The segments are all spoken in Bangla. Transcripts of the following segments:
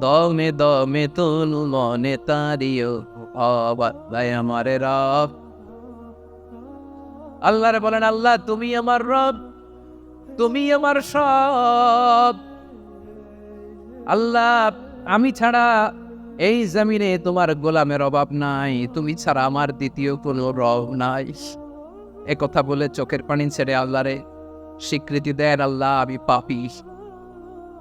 দমে দমে তুল মনে তারিও আল্লাহ আমারে রব। আল্লাহরে বলেন, আল্লাহ, তুমি আমার রব, তুমি আমার সব। আল্লাহ, আমি ছাড়া এই জমিনে তোমার গোলামের অভাব নাই, তুমি ছাড়া আমার দ্বিতীয় কোনো রব নাই। এ কথা বলে চোখের পানি ছেড়ে আল্লাহরে স্বীকৃতি দেন আল্লাহ, আমি পাপি।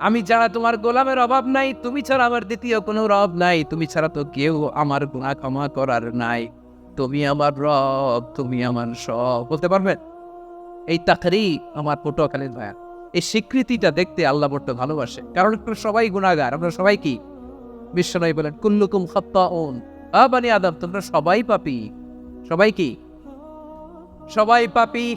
আমি ছাড়া তোমার গোলামের অভাব নাই, তুমি ছাড়া আমার দ্বিতীয় কোনো রব নাই। তুমি ছাড়া তো কেউ আমার গুণা ক্ষমা করার নাই। তুমি আমার রব, তুমি আমার সব। বলতে পারবেন? এই তাকরি আমার পটুয়াখালীর ভাইয়া এই স্বীকৃতিটা দেখতে আল্লাহ বড্ড ভালোবাসে। কারণ সবাই গুণাগার আমরা সবাই কি? বিশ্বনয় বলেন, কুল্লুকুম খত্তাউন। আবানি আদম, তোমরা সবাই পাপি। সবাই কি? সবাই পাপি।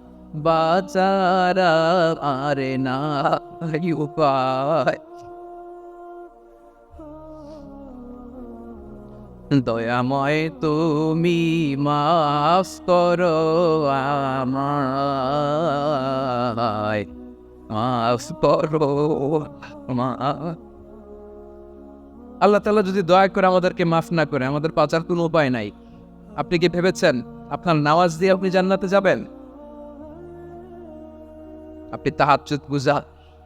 বাচার আরে না দয়াময় তুমি মাফ করো আমায়। মাফ করো আমা- আল্লাহ তালা যদি দয়া করে আমাদেরকে মাফ না করে, আমাদের পাচার কোনো উপায় নাই। আপনি কি ভেবেছেন আপনার নামাজ দিয়ে আপনি জান্নাতে যাবেন? আপনি তাহাজ্জুদ বুঝা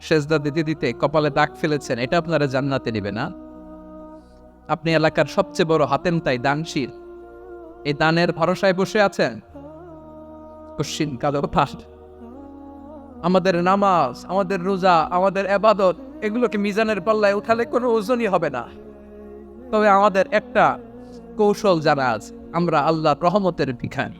সেজদা দিতে দিতে কপালে দাগ ফেলেছেন, এটা আপনারা জান্নাতে নেবে না? আপনি এলাকার সবচেয়ে বড় হাতেম তাই দানশীল। এই দানের ভরসায় বসে আছেন? কশ্চিন কালো ফাস্ট আমাদের নামাজ, আমাদের রোজা, আমাদের এবাদত, এগুলোকে মিজানের পাল্লায় উঠালে কোনো ওজনই হবে না। তবে আমাদের একটা কৌশল জানা আছে, আমরা আল্লাহ রহমতের ভিখারি।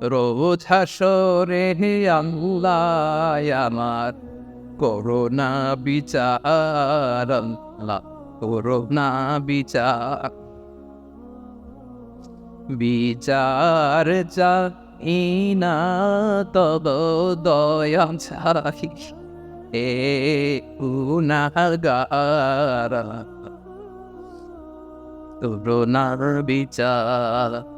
রোজ হাসরে হে আল্লাহ আমার। করোনা বিচার করোনা বিচার। বিচার চাইনা তব দয়া চাই। এ গুনাগার করোনার বিচার।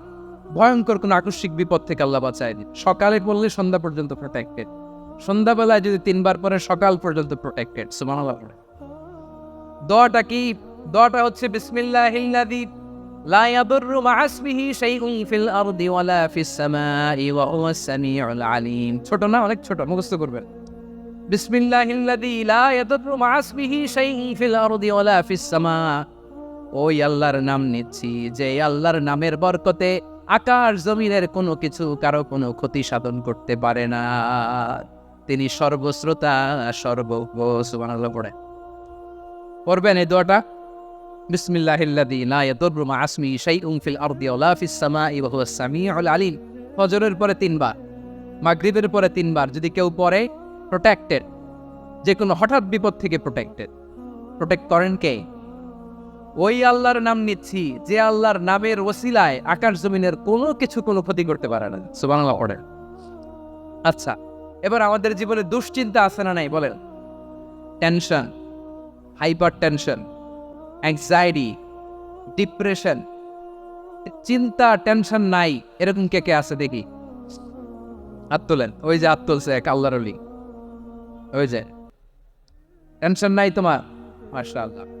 ভয়ঙ্কর কোনো আকস্মিক বিপদ থেকে আল্লাহ বাঁচায় দিন। সকালে পড়লে সন্ধ্যা পর্যন্ত প্রোটেক্টেড সন্ধ্যাবেলায় যদি তিনবার পরে সকাল পর্যন্ত প্রোটেক্টেড পড়ে দোয়াটা কি? দোয়াটা হচ্ছে আরদি ওয়ালা ওয়া ছোট না, অনেক ছোট, মুখস্থ করবেন। ওয়ালা আল্লাহর নাম নিচ্ছি। যে আল্লাহর নামের বরকতে আকাশ জমিনের কোনো কিছু কারও কোনো ক্ষতি সাধন করতে পারে না। তিনি সর্বশ্রোতা পড়ে। পড়বেন এই দোয়াটা? বিসমিল্লাহিল্লাযী লা ইয়াদুররু মা আসমি শাইউন ফিল আরদি ওয়া লা ফিস সামাই ওয়া হুয়াস সামিউল আলিম। ফজরের পরে তিনবার, মাগরিবের পরে তিনবার যদি কেউ পড়ে প্রোটেক্টেড যে কোনো হঠাৎ বিপদ থেকে প্রোটেক্টেড প্রোটেক্ট করেন কে? ওই আল্লাহর নাম নিচ্ছি, যে আল্লাহর নামের ওসিলায় আকাশ জমিনের কোনো কিছু কোনো ক্ষতি করতে পারে না। সুবহানাল্লাহ, পড়ে। আচ্ছা এবার আমাদের জীবনে দুশ্চিন্তা আছে না নাই, বলেন। Tension hyper tension anxiety depression চিন্তা টেনশন নাই, এরকম কে কে আছে দেখি? হাত তোলেন, ওই যে হাত এক আল্লাহর ওই যে টেনশন নাই তোমার? মাশাআল্লাহ।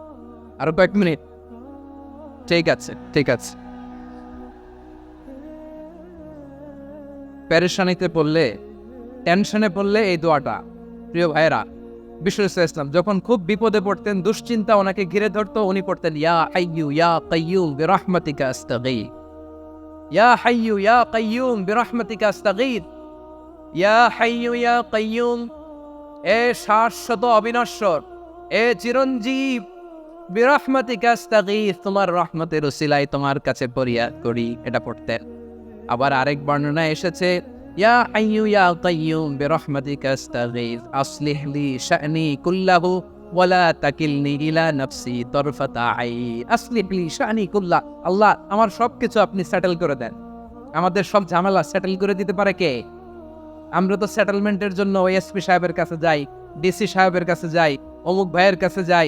আরও কয়েক মিনিট। ঠিক আছে ঠিক আছে। প্যারেশানিতে পড়লে, টেনশনে পড়লে এই দোয়াটা। প্রিয় ভাইয়েরা বিষ্ণু ইসলাম, যখন খুব বিপদে পড়তেন, দুশ্চিন্তা ওনাকে ঘিরে ধরতো, উনি পড়তেন, ইয়া হাইয়ু ইয়া কাইয়ুম বিরহমাতিকা ইয়া হাইয়ু ইয়া কাইয়ুম বিরহমাতিকা ইয়া হাইয়ু ইয়া কাইয়ুম এ শাশ্বত অবিনশ্বর, এ চিরঞ্জীব তোমার তোমার কাছে করি, এটা পড়তেন আবার আরেক বর্ণনা এসেছে, ইয়া ইয়া শা'নি কুল্লাহু ওয়ালা ইলা নাফসি কুল্লা, আল্লাহ, আমার সবকিছু আপনি সেটেল করে দেন। আমাদের সব ঝামেলা সেটেল করে দিতে পারে কে? আমরা তো সেটেলমেন্টের জন্য ওএসপি সাহেবের কাছে যাই ডিসি সাহেবের কাছে যাই, অমুক ভাইয়ের কাছে যাই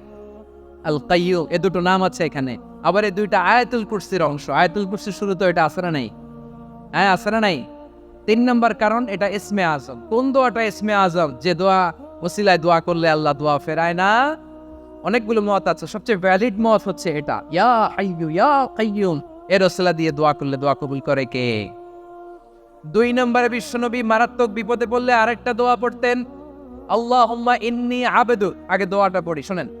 আল কাইয়ু এ দুটো নাম আছে এখানে। আবার এই দুইটা আয়াতুল কুরসির অংশ। আয়াতুল কুরসির শুরু তো এটা আসে না নাই। হ্যাঁ আসে না নাই? তিন নম্বর কারণ, এটা ইসমে আজম। কোন দোয়াটা ইসমে আজম? যে দোয়া, ওসিলায় দোয়া করলে আল্লাহ দোয়া ফেরায় না। অনেকগুলো মত আছে। সবচেয়ে ভ্যালিড মত হচ্ছে এটা। ইয়া হাইয়ু, ইয়া কাইয়ুম। এর ওসিলা দিয়ে দোয়া করলে দোয়া কবুল করে কে? দুই নম্বরে বিশ্বনবী মারাত্মক বিপদে পড়লে আরেকটা দোয়া পড়তেন। আল্লাহুম্মা ইন্নি আবেদু। আগে দোয়াটা পড়ি, শোনেন।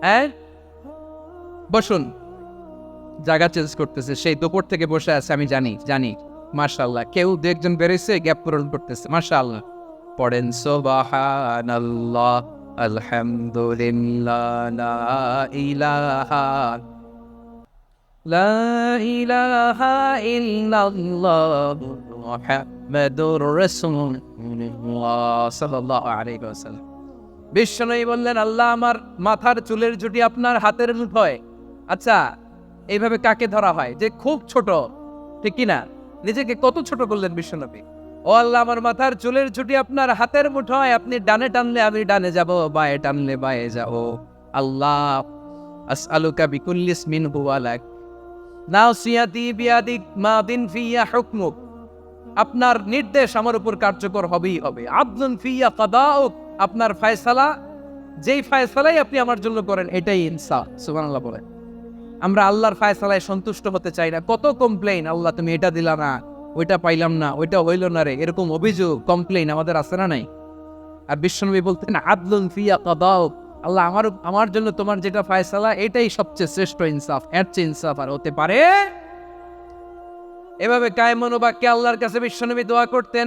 হ্যাঁ? বসুন। জায়গা চেঞ্জ করতেছে। সেই দুপুর থেকে বসে আছে, আমি জানি জানি। মাশাআল্লাহ। কেউ দু একজন বেরোইছে গ্যাপ পূরণ করতেছে। মাশাআল্লাহ। পড়েন, সুবহানাল্লাহ, আলহামদুলিল্লাহ, লা ইলাহা লা ইলাহা ইল্লাল্লাহ, মুহাম্মাদুর রাসূলুল্লাহ, সাল্লাল্লাহু আলাইহি ওয়াসাল্লাম। বিশ্বনবী বললেন, আল্লাহ আমার মাথার চুলের জুটি আপনার হাতের মুঠোয়। আচ্ছা এইভাবে কাকে ধরা হয়? যে খুব ছোট, ঠিক কি না? নিজেকে কত ছোট করলেন বিশ্বনবী? ও আল্লাহ, আমার মাথার চুলের ছুটি আপনার হাতের মুঠোয়। আপনি ডানে টানলে আমি ডানে যাব, বায়ে টানলে বায়ে যাব। আল্লাহ, আসআলুকা বিকুল্লিস মিন হুয়ালাক নাও সিয়াতি বিয়াদিক মাদিন ফিয়া হুকমুক। আপনার নির্দেশ আমার উপর কার্যকর হবেই হবে। আবদুন ফিয়া কাদাউক। আপনার ফায়সালা, যেই ফায়সালাই আপনি আমার জন্য করেন, এটাই ইনসাফ, সুবহানাল্লাহ বলেন। আমরা আল্লাহর ফায়সালায় সন্তুষ্ট হতে চাই না। কত কমপ্লেইন আল্লাহ তুমি এটা দিলা না, ওইটা পাইলাম না, ওইটা হইল না রে, এরকম অভিযোগ কমপ্লেইন আমাদের আছে না নাই? আর বিশ্বনবী বলতেন, আদলুন ফিয়া কাদাও আল্লাহ আমার আমার জন্য তোমার যেটা ফায়সালা, এটাই সবচেয়ে শ্রেষ্ঠ ইনসাফ, এর চেয়ে ইনসাফ আর হতে পারে? এভাবে কায়মনোবাক্যে আল্লাহর কাছে বিশ্বনবী দোয়া করতেন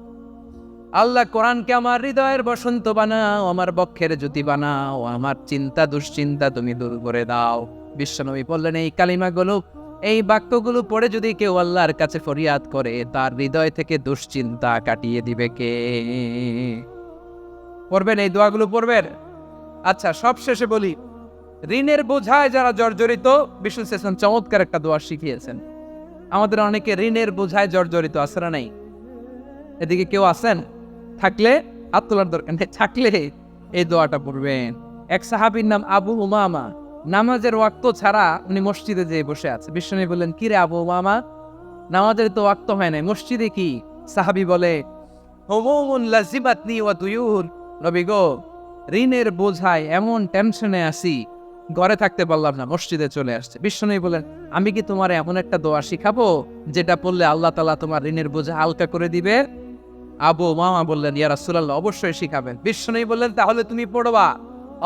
আল্লাহ কোরআনকে আমার হৃদয়ের বসন্ত বানাও, আমার বক্ষের জ্যোতি বানাও, আমার চিন্তা দুশ্চিন্তা তুমি দূর করে দাও। বিশ্বনবী বললেন, এই কালিমাগুলো, এই বাক্যগুলো পড়ে যদি কেউ আল্লাহর কাছে ফরিয়াদ করে, তার হৃদয় থেকে দুশ্চিন্তা কাটিয়ে দিবে কে? পড়বেন এই দোয়াগুলো পড়বেন? আচ্ছা সব শেষে বলি, ঋণের বোঝায় যারা জর্জরিত, বিষ্ণু সেশন চমৎকার একটা দোয়া শিখিয়েছেন। আমাদের অনেকে ঋণের বোঝায় জর্জরিত না নাই? এদিকে কেউ আছেন? থাকলে হাত তোলার দরকার নেই, থাকলে এই দোয়াটা পড়বেন। এক সাহাবীর নাম আবু উমামা। নামাজের ওয়াক্ত ছাড়া উনি মসজিদে যেয়ে বসে আছে। বিশ্বনী বললেন, কিরে আবু উমামা, নামাজের তো ওয়াক্ত হয় নাই, মসজিদে কি? সাহাবি বলে নবী গো, ঋণের বোঝায় এমন টেনশনে আছি, ঘরে থাকতে পারলাম না, মসজিদে চলে আসছে। বিশ্বনবী বলেন আমি কি তোমার এমন একটা দোয়া শিখাবো, যেটা পড়লে আল্লাহ তালা তোমার ঋণের বোঝা হালকা করে দিবে? আবু মামা বললেন, ইয়া রাসূলুল্লাহ, অবশ্যই শিখাবেন। বিশ্বনবী বললেন, তাহলে তুমি পড়বা,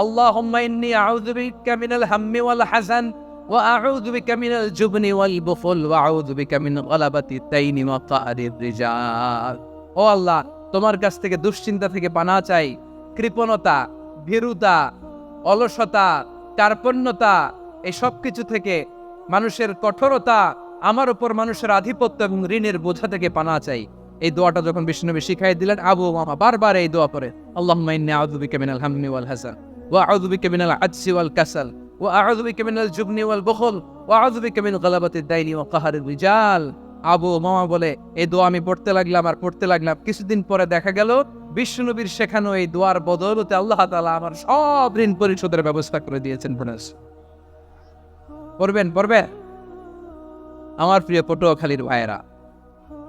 আল্লাহুম্মা ইন্নী আউযু বিকা মিনাল হাম্মি ওয়াল হাযান ওয়া আউযু বিকা মিনাল জুবনি ওয়াল বুখল ওয়া আউযু বিকা মিন গালাবাতি তাইনি ওয়া কারির রিজাল। ও আল্লাহ, তোমার কাছ থেকে দুশ্চিন্তা থেকে পানা চাই। কৃপণতা, ভীরুতা, অলসতা, কার্পণ্যতা এই সব কিছু থেকে মানুষের কঠোরতা, আমার উপর মানুষের আধিপত্য এবং ঋণের বোঝা থেকে পানা চাই। এই দোয়াটা যখন বিষ্ণুনবী শিখাই দিলেন, আবু মামা বারবার এই দোয়া মিনাল হাম্মি ওয়াল হাসান ওয়া ওয়াল কাসাল, ওয়া জুবনি ওয়াল ওয়া দাইনি ওয়া রিজাল। আবু মামা বলে, এই দোয়া আমি পড়তে লাগলাম আর পড়তে লাগলাম। কিছুদিন পরে দেখা গেল বিষ্ণুনবীর শেখানো এই দোয়ার বদৌলতে আল্লাহ তাআলা আমার সব ঋণ পরিশোধের ব্যবস্থা করে দিয়েছেন বোনাস পড়বেন পড়বেন আমার প্রিয় পটুয়াখালীর ভাইয়েরা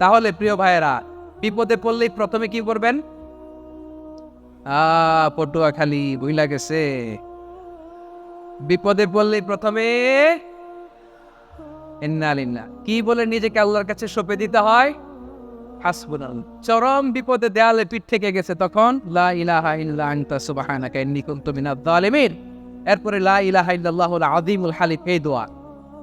তাহলে প্রিয় ভাইয়েরা, বিপদে পড়লেই প্রথমে কি করবেন? পটুয়া খালি বুইলা গেছে। বিপদে পড়লেই প্রথমে কি বলে নিজেকে আল্লাহর কাছে সঁপে দিতে হয়? হাসবুনাল্লাহ। চরম বিপদে দেয়ালে পিঠ থেকে গেছে তখন, লা ইলাহা ইল্লা আনতা সুবহানাকা ইন্নী কুনতু মিনাজ জালিমিন এরপরে লা ইলাহা ইল্লাল্লাহুল আযীমুল হালিম, এই দোয়া।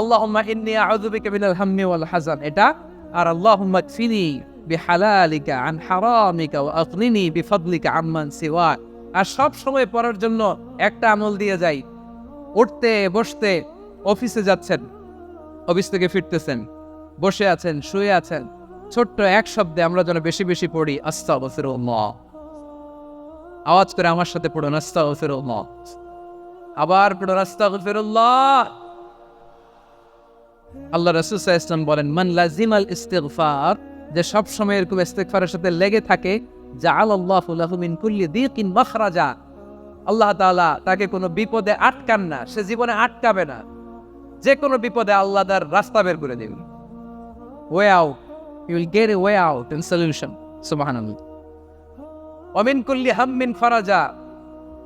আল্লাহুম্মা ইন্নী আউযু বিকা মিনাল হাম্মি ওয়াল হাজান এটা আর আল্লাহুম্মা কফিনি বিহালালিকা আন হারামিকা ওয়া আগনিনি বিফাদলিকা আম্মান সিওয়াক আর সব সময় পড়ার জন্য একটা আমল দিয়ে যাই। উঠতে, বসতে, অফিসে যাচ্ছেন, অফিস থেকে ফিরতেছেন, বসে আছেন, শুয়ে আছেন। ছোট্ট এক শব্দে আমরা যেন বেশি বেশি পড়ি, আস্তাগফিরুল্লাহ। আওয়াজ করে আমার সাথে পড়ুন, আস্তাগফিরুল্লাহ। আবার পড়ুন, আস্তাগফিরুল্লাহ। আল্লাহ রাসূল ওয়াসাল্লাম বলেন, মান লাজিমাল ইস্তিগফার যে সব সময় এরকম ইস্তিগফারের সাথে লেগে থাকে জাআল আল্লাহু লাহু মিন কুল্লি দিকিন মাখরাজা আল্লাহ তাআলা তাকে কোনো বিপদে আটকান না, সে জীবনে আটকাবে না। যে কোনো বিপদে আল্লাহ তার রাস্তা বের করে দেবে way out you will get a way out in solution সুবহানাল্লাহ। অমিন কুল্লি হাম্মিন ফারাজা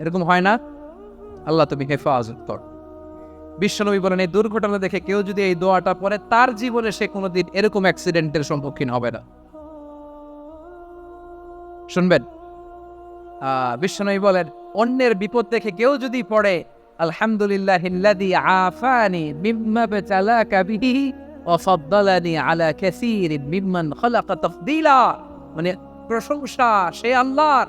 এরকম হয় না? আল্লাহ তুমি হেফাজত কর। বিশ্বনবী বলেন, এই দুর্ঘটনা দেখে কেউ যদি এই দোয়াটা পড়ে, তার জীবনে সে কোনোদিন এরকম অ্যাক্সিডেন্টের সম্মুখীন হবে না। শুনবেন? বিশ্বনবী বলেন, অন্যের বিপদ দেখে কেউ যদি পড়ে আলহামদুলিল্লাহ আফানি মিম্মা বেচালাকা বিহি ওয়াফাদ্দালানি আলা মিম্মান খালাকা মানে প্রশংসা, সে আল্লাহর।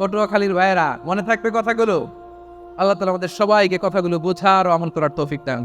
পটুয়াখালীর ভাইয়েরা, মনে থাকবে কথাগুলো? আল্লাহ তালা আমাদের সবাইকে কথাগুলো বোঝার ও আমল করার তৌফিক দান